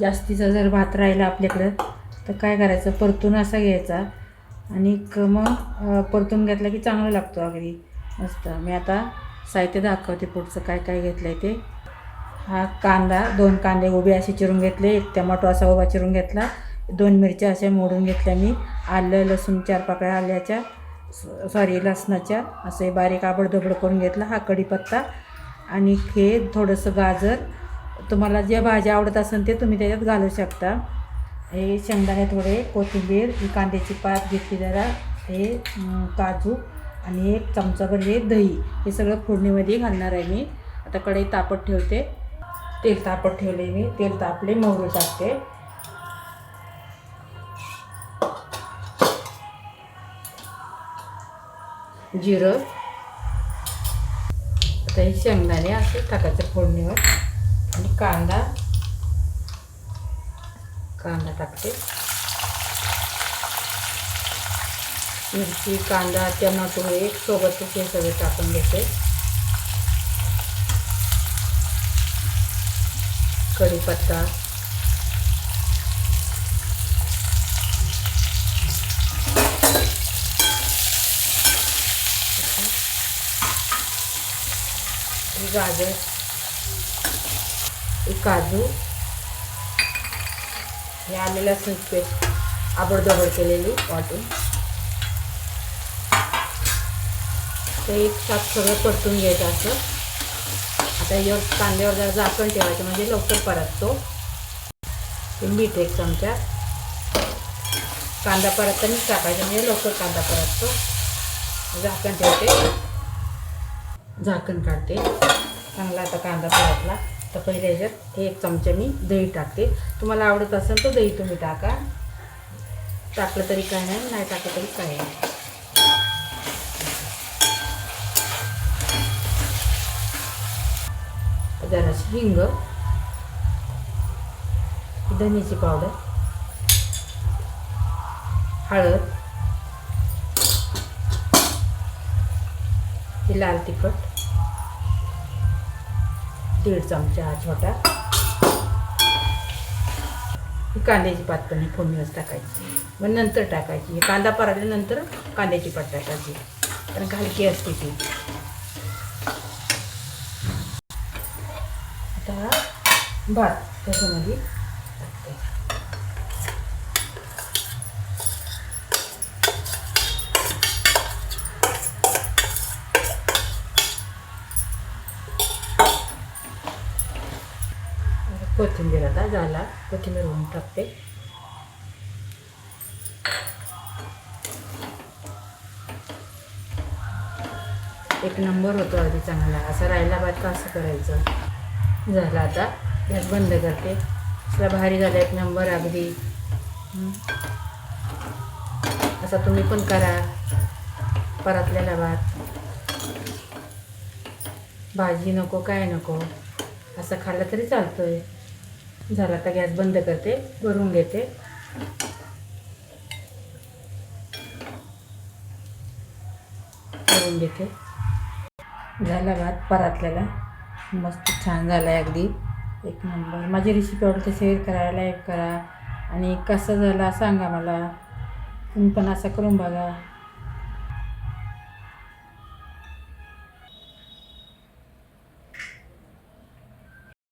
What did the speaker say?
जास्तीचा जर भात राहिला आपल्याकडं तर काय करायचं? परतून असा घ्यायचा. आणि मग परतून घेतला की चांगला लागतो अगदी मस्त. मी आता साहित्य दाखवते पुढचं काय काय घेतलं आहे ते. हा कांदा दोन कांदे उभे असे चिरून घेतले. एक टमाटो असा उभा चिरून घेतला. दोन मिरच्या अशा मोडून घेतल्या मी. आलं लसूण चार पाकळ्या आल्याच्या सॉरी लसणाच्या. असे बारीक आबडधोबड करून घेतला. हा कढीपत्ता. आणि हे थोडंसं गाजर तुम्हाला ज्या भाज्या आवडत असेल ते तुम्ही त्याच्यात घालू शकता. हे शेंगदाणे थोडे कोथिंबीर ही कांद्याची पात घेतली जरा हे काजू आणि एक चमचाभर हे दही. हे सगळं फोडणीमध्ये घालणार आहे मी. आता कढई तापत ठेवते. तेल तापत ठेवले मी. तेल तापले मोहरी टाकते. जिरं. आता हे शेंगदाणे असे टाकायचे फोडणीवर. कांदा. कांदा टाकते. मिरची कांदा टमाटो एक सोबतच हे सगळं टाकून घेते. कढीपत्ता. गाजर. काजू. हे आलेलं लसूण पेस्ट आबडधोबड केलेली वाटून. ते एक साथ सगळं परतून घ्यायचं असं. आता यावर कांद्यावर जरा झाकण ठेवायचं म्हणजे लवकर परततो. मीठ एक चमचा. कांदा परततानाच टाकायचं म्हणजे लवकर कांदा परततो. झाकण ठेवते. झाकण काढते. चांगला आता कांदा परतला. तर पहिल्या ह्याच्यात हे एक चमचा मी दही टाकते. तुम्हाला आवडत असेल तर दही तुम्ही टाका. टाकलं तरी काय नाही नाही टाकलं तरी काय नाही. जराशी हिंग धन्याची पावडर हळद ही लाल तिखट दीड चमचा हा छोटा कांद्याची पात पण ही टाकायची. मग नंतर टाकायची. कांदा परतल्यानंतर कांद्याची पात टाकायची. कारण घालकी असते ती. आता भात त्याच्यामध्ये कोथिंबीर आता झाला. कोथिंबीर होऊन टाकते. एक नंबर होतो आधी चांगला. असा राहिला भात का असं करायचं? झालं आता. यात बंद करते. असला भारी झाला एक नंबर अगदी. असा तुम्ही पण करा. परतलेला भात. भाजी नको काय नको? असं खाल्लं तरी चालतोय. झालं आता गॅस बंद करते भरून घेते. भरून घेते. झाला भात परातलेला. मस्त छान झाला आहे अगदी. एक नंबर. माझी रेसिपी आवडते शेअर करा लाईक करा. आणि कसं झाला सांगा मला. तुम्ही पण असं करून बघा.